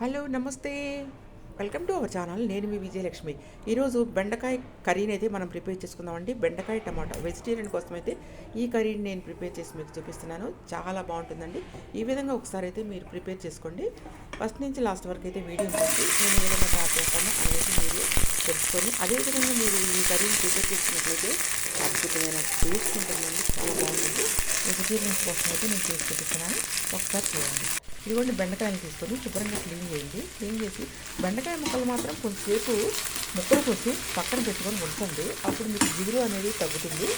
Hello నమస్తే. Welcome to our channel. నేను మీ విజయలక్ష్మి. ఈరోజు బెండకాయ కర్రీని అయితే మనం ప్రిపేర్ చేసుకుందామండి. బెండకాయ టమాటా వెజిటేరియన్ కోసం అయితే ఈ కర్రీని నేను ప్రిపేర్ చేసి మీకు చూపిస్తున్నాను. చాలా బాగుంటుందండి. ఈ విధంగా ఒకసారి అయితే మీరు ప్రిపేర్ చేసుకోండి. ఫస్ట్ నుంచి లాస్ట్ వరకు అయితే వీడియో చూసి నేను ఏ విధంగా తయారు చేస్తాను అనేది మీరు తెలుసుకొని అదేవిధంగా మీరు ఈ కర్రీని ప్రిపేర్ చేసినట్లయితే అద్భుతమైన టేస్ట్ ఉంటుందండి. చాలా బాగుంటుంది. వెజిటేరియన్స్ కోసం అయితే నేను చేసి చూపిస్తున్నాను. ఒకసారి చూడండి. ఇదిగోండి బెండకాయలు తీసుకొని శుభ్రంగా క్లీన్ చేయండి. క్లీన్ చేసి బెండకాయ ముక్కలు మాత్రం కొంచెంసేపు ముక్కలు కొట్టి పక్కన పెట్టుకొని ఉంచండి. అప్పుడు మీకు జిగురు అనేది తగ్గుతుంది.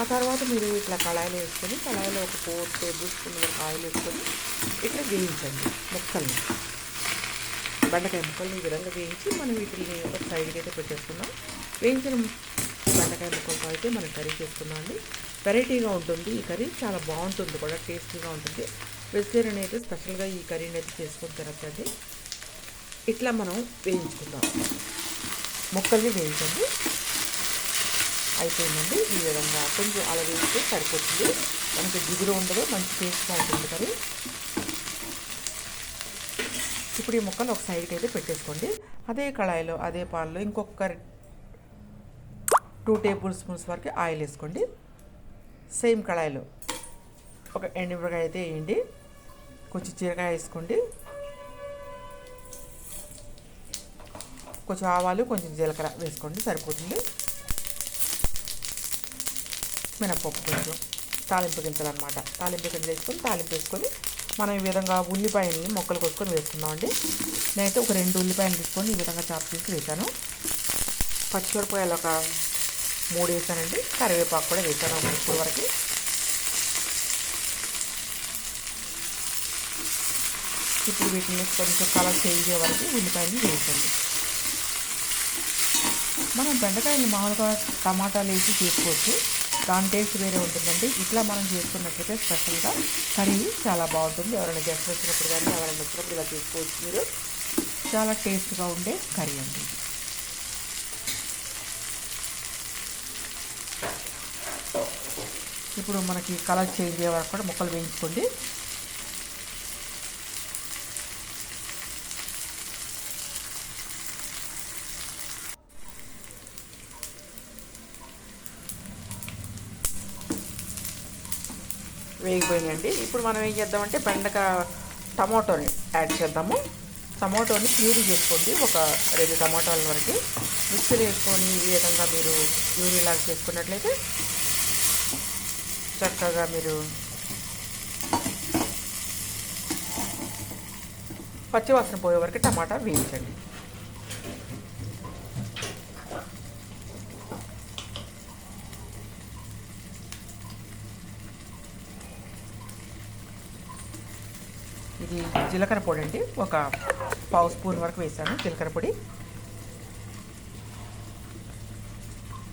ఆ తర్వాత మీరు ఇట్లా కళాయిలో వేసుకొని కళాయిలో ఒక ఫోర్ టేబుల్ స్పూన్ వరకు ఆయిల్ వేసుకొని ఇట్లా వేయించండి ముక్కల్ని. బెండకాయ ముక్కలు ఈ విధంగా వేయించి మనం వీటిని ఒక సైడ్కి అయితే పెట్టేసుకున్నాం వేయించిన బెండకాయ ముక్కలతో అయితే మనం కర్రీ చేసుకున్నాం అండి. వెరైటీగా ఉంటుంది ఈ కర్రీ చాలా బాగుంటుంది కూడా టేస్టీగా ఉంటుంది. వెజిటేరియన్ అయితే స్పెషల్గా ఈ కర్రీని అయితే చేసుకుని తినచ్చండి. ఇట్లా మనం వేయించుకుందాం. ముక్కల్ని వేయించండి. అయిపోయిందండి. ఈ విధంగా కొంచెం అలా వేస్తే సరిపోతుంది. మనకి జిగురు ఉండదు మంచి టేస్ట్గా ఉంటుంది కర్రీ. ఇప్పుడు ఈ ముక్కలు ఒక సైడ్కి అయితే పెట్టేసుకోండి. అదే కళాయిలో అదే పాలలో ఇంకొక టూ టేబుల్ స్పూన్స్ వరకు ఆయిల్ వేసుకోండి. సేమ్ కళాయిలో. ఒక ఎండిమిరకాయ అయితే వేయండి. కొంచెం జీరకాయ వేసుకోండి. కొంచెం ఆవాలు కొంచెం జీలకర్ర వేసుకోండి. సరిపోతుంది. మినపప్పు కొంచెం తాలింపు గింజలు అనమాట తాలింపు గింజలు వేసుకొని తాలింపు వేసుకొని మనం ఈ విధంగా ఉల్లిపాయని మొక్కలు కొట్టుకొని వేసుకుందామండి. నేనైతే ఒక రెండు ఉల్లిపాయలు తీసుకొని ఈ విధంగా చాప్ చేసి వేశాను. పచ్చిమిరపకాయలు ఒక మూడు వేసానండి. కరివేపాకు కూడా వేసాను ఒక ఇప్పుడు వరకు. ఇప్పుడు వీటిని కొంచెం కలర్ చేంజ్ అయ్యే వరకు ఉల్లిపాయలు వేసండి. మనం బెండకాయలు మామూలుగా టమాటాలు వేసి చేసుకోవచ్చు. దాని టేస్ట్ వేరే ఉంటుందండి. ఇట్లా మనం చేసుకున్నట్లయితే స్పెషల్గా కర్రీ చాలా బాగుంటుంది. ఎవరైనా గెస్ట్ వచ్చినప్పుడు కానీ ఎవరైనా వచ్చినప్పుడు ఇలా చేసుకోవచ్చు మీరు. చాలా టేస్ట్గా ఉండే కర్రీ అండి ఇప్పుడు మనకి కలర్ చేంజ్ అయ్యే వరకు కూడా ముక్కలు వేయించుకోండి. వేగిపోయినాయండి. ఇప్పుడు మనం ఏం చేద్దామంటే బెండకాయ టమాటోని యాడ్ చేద్దాము. టమాటోని ప్యూరీ చేసుకోండి. ఒక రెండు టమాటాల వరకు మిక్సీలో వేసుకొని ఈ విధంగా మీరు ప్యూరీలాగా చేసుకున్నట్లయితే చక్కగా మీరు పచ్చివాసన పోయే వరకు టమాటా వేయించండి. ఇది జీలకర్ర పొడి అండి. ఒక పావు స్పూన్ వరకు వేసాను జీలకర్ర పొడి.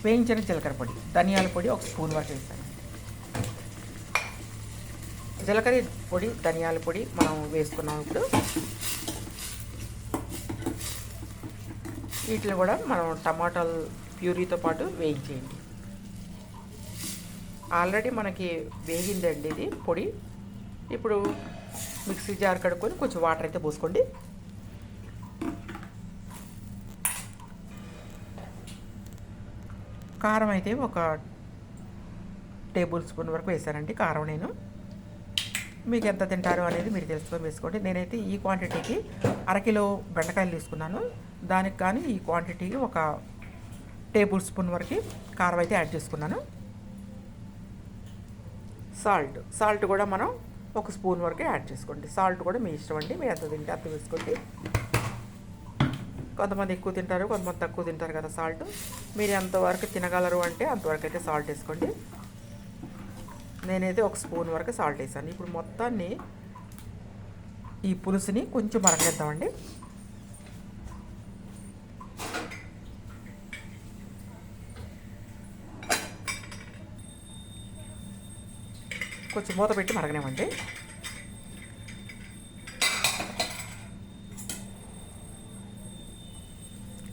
వేయించిన జీలకర్ర పొడి. ధనియాల పొడి ఒక స్పూన్ వరకు వేసాను. జీలకర్ర పొడి ధనియాల పొడి మనం వేసుకున్నాం ఇప్పుడు. వీటిని కూడా మనం టమాటాలు ప్యూరీతో పాటు వేయించేయండి. ఆల్రెడీ మనకి వేగిందండి ఇది పొడి. ఇప్పుడు మిక్సీ జార్ కడుక్కొని కొంచెం వాటర్ అయితే పోసుకోండి. కారం అయితే ఒక టేబుల్ స్పూన్ వరకు వేసానండి కారం నేను. మీకు ఎంత తింటారు అనేది మీరు తెలుసుకొని వేసుకోండి. నేనైతే ఈ క్వాంటిటీకి అరకిలో బెండకాయలు తీసుకున్నాను. దానికి కానీ ఈ క్వాంటిటీకి ఒక టేబుల్ స్పూన్ వరకు కారం అయితే యాడ్ చేసుకున్నాను. సాల్ట్ సాల్ట్ కూడా మనం ఒక స్పూన్ వరకు యాడ్ చేసుకోండి. సాల్ట్ కూడా మీ ఇష్టం అండి. మీరు ఎంత తింటే అంత వేసుకోండి. కొంతమంది ఎక్కువ తింటారు కొంతమంది తక్కువ తింటారు కదా సాల్ట్. మీరు ఎంతవరకు తినగలరు అంటే అంతవరకు అయితే సాల్ట్ వేసుకోండి. నేనైతే ఒక స్పూన్ వరకు సాల్ట్ వేసాను. ఇప్పుడు మొత్తాన్ని ఈ పులుసుని కొంచెం మరగేద్దామండి కొంచెం మూత పెట్టి మరగనివ్వండి.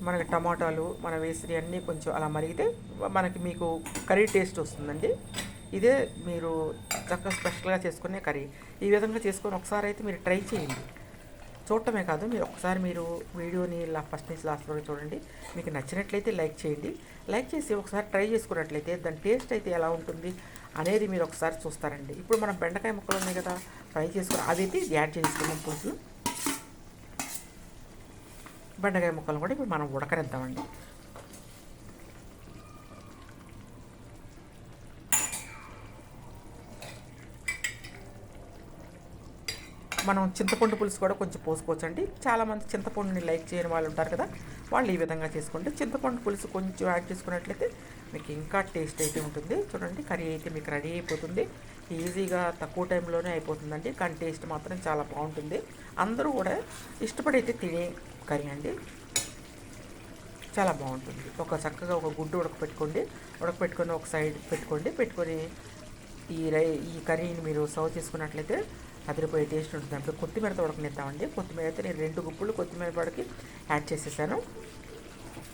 మనకి టమాటాలు మన వేసిరి అన్నీ కొంచెం అలా మరిగితే మనకి మీకు కర్రీ టేస్ట్ వస్తుందండి. ఇదే మీరు చక్కగా స్పెషల్గా చేసుకునే కర్రీ. ఈ విధంగా చేసుకొని ఒకసారి అయితే మీరు ట్రై చేయండి. చూడటమే కాదు మీరు ఒకసారి మీరు వీడియోని ఇలా ఫస్ట్ నుంచి లాస్ట్ వరకు చూడండి. మీకు నచ్చినట్లయితే లైక్ చేయండి. లైక్ చేసి ఒకసారి ట్రై చేసుకున్నట్లయితే దాని టేస్ట్ అయితే ఎలా ఉంటుంది? అనేది మీరు ఒకసారి చూస్తారండి. ఇప్పుడు మనం బెండకాయ ముక్కలు ఉన్నాయి కదా ఫ్రై చేసుకుని అదైతే యాడ్ చేసుకున్నాం పులుసు బెండకాయ ముక్కలు కూడా ఇప్పుడు మనం ఉడకనిద్దామండి. మనం చింతపండు పులుసు కూడా కొంచెం పోసుకోవచ్చండి. చాలామంది చింతపండుని లైక్ చేయని వాళ్ళు ఉంటారు కదా వాళ్ళు ఈ విధంగా చేసుకోండి చింతపండు పులుసు కొంచెం యాడ్ చేసుకున్నట్లయితే మీకు ఇంకా టేస్ట్ అయితే ఉంటుంది. చూడండి కర్రీ అయితే మీకు రెడీ అయిపోతుంది. ఈజీగా తక్కువ టైంలోనే అయిపోతుందండి. కానీ టేస్ట్ మాత్రం చాలా బాగుంటుంది. అందరూ కూడా ఇష్టపడి అయితే తినే కర్రీ అండి. చాలా బాగుంటుంది. ఒక చక్కగా ఒక గుడ్డు ఉడకపెట్టుకోండి. ఉడకపెట్టుకొని ఒక సైడ్ పెట్టుకోండి. పెట్టుకొని ఈ రై ఈ కర్రీని మీరు సర్వ్ చేసుకున్నట్లయితే అదిరిపోయే టేస్ట్ ఉంటుంది. దాంట్లో కొత్తిమీరతో ఉడకనిద్దామండి. కొత్తిమీర అయితే నేను రెండు గుప్పులు కొత్తిమీర పడకి యాడ్ చేసేసాను.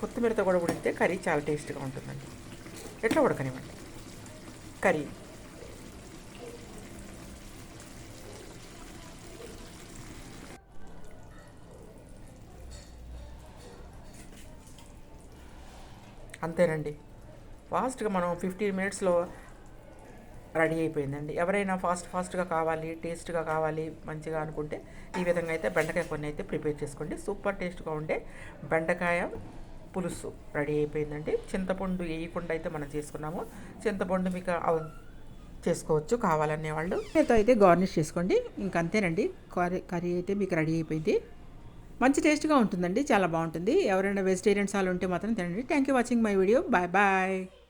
కొత్తిమీరతో కూడా ఉడికితే కర్రీ చాలా టేస్ట్గా ఉంటుందండి. ఎట్లా ఉడకనివ్వండి? కర్రీ. అంతేనండి. ఫాస్ట్గా మనం ఫిఫ్టీన్ మినిట్స్లో రెడీ అయిపోయిందండి. ఎవరైనా ఫాస్ట్ ఫాస్ట్గా కావాలి టేస్ట్గా కావాలి మంచిగా అనుకుంటే ఈ విధంగా అయితే బెండకాయ కొన్ని అయితే ప్రిపేర్ చేసుకోండి. సూపర్ టేస్ట్గా ఉండే బెండకాయ పులుసు రెడీ అయిపోయిందండి. చింతపండు వేయకుండా అయితే మనం చేసుకున్నాము. చింతపండు మీకు చేసుకోవచ్చు కావాలనే వాళ్ళు. దీంతో అయితే గార్నిష్ చేసుకోండి. ఇంక అంతేనండి. కర్రీ కర్రీ అయితే మీకు రెడీ అయిపోయింది. మంచి టేస్ట్గా ఉంటుందండి. చాలా బాగుంటుంది. ఎవరైనా వెజిటేరియన్స్ వాళ్ళు ఉంటే మాత్రం తినండి. Thank you watching my video bye bye